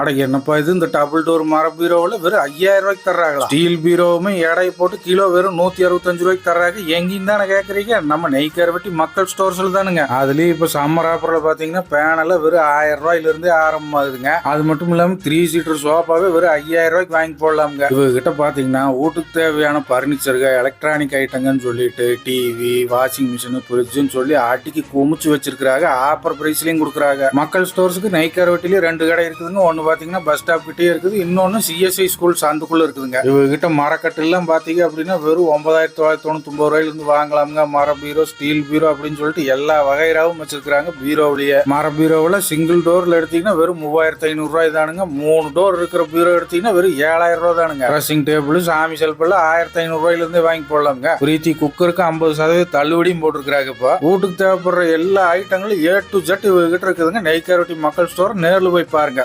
அட என்னப்பா இது? இந்த டபுள் டோர் மர பீரோவில் வெறும் ஐயாயிரம் ரூபாய்க்கு தர்றாங்களா? ஸ்டீல் பீரோவுமே எடை போட்டு கிலோ வெறும் நூத்தி அறுபத்தஞ்சு ரூபாய்க்கு தர்றாங்க. எங்கேயும் தானே கேட்குறீங்க நம்ம நெய்க்காரவட்டி மக்கள் ஸ்டோர்ஸ்ல தானுங்க. அதுலயும் இப்போ சம்மர் ஆஃபர்ல பாத்தீங்கன்னா பேனல வெறும் ஆயிரம் ரூபாயில இருந்தே ஆரம்பமாகுதுங்க. அது மட்டும் இல்லாம த்ரீ சீட்டர் சோஃபாவே வெறும் ஐயாயிரம் ரூபாய்க்கு வாங்கி போடலாமுங்க. இவகிட்ட பாத்தீங்கன்னா வீட்டுக்கு தேவையான பர்னிச்சருங்க எலக்ட்ரானிக் ஐட்டங்கன்னு சொல்லிட்டு டிவி வாஷிங் மிஷின் ஃப்ரிட்ஜுன்னு சொல்லி அடிக்கி குமிச்சு வச்சிருக்காங்க ஆஃபர் பிரைஸ்லயும் கொடுக்குறாங்க. மக்கள் ஸ்டோர்ஸுக்கு நெய்க்காரவட்டிலேயே ரெண்டு கடை இருக்குதுங்க. ஒன்னு பார்த்தீங்கன்னா பஸ் ஸ்டாப் கிட்டே இருக்குது. இன்னொன்னு சிஎஸ்ஐ ஸ்கூல் சாந்துக்குள்ளே இருக்குதுங்க. இவங்ககிட்ட மரக்கட்டெல்லாம் பார்த்தீங்க அப்படின்னா வெறும் ஒன்பதாயிரத்தி தொள்ளாயிரத்தி தொண்ணூத்தொம்பது ரூபாயிலிருந்து வாங்கலாமுங்க. மர பீரோ ஸ்டீல் பீரோ அப்படின்னு சொல்லிட்டு எல்லா வகைராவும் வச்சிருக்கிறாங்க. பீரோவிலேயே மர பீரோவில் சிங்கிள் டோரில் எடுத்தீங்கன்னா வெறும் மூவாயிரத்தி ஐநூறுரூவாய் தானுங்க. மூணு டோர் இருக்கிற பீரோ எடுத்தீங்கன்னா வெறும் ஏழாயிரம் ரூபா தானுங்க. ட்ரெஸ்ஸிங் டேபிள் சாமி செல்ஃப் ஆயிரத்தி ஐநூறு வாங்கி போடலாமுங்க. பிரீத்தி குக்கருக்கு ஐம்பது சதவீதம் தள்ளுபடியும் போட்டிருக்கிறாங்க இப்போ. வீட்டுக்கு தேவைப்படுற எல்லா ஐட்டங்களும் ஏ டு ஜெட் கிட்ட இருக்குதுங்க. நெய்க்காரொட்டி மக்கள் ஸ்டோர் நேரில் போய் பாருங்க.